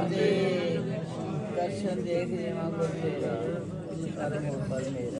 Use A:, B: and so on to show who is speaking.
A: ਫਤਿਹ
B: ਦਰਸ਼ਨ ਦੇਖ ਜਿਵਾ ਕੋ ਤੇਰਾ ਕਦਮ ਉੱਪਰ ਮੇਰਾ।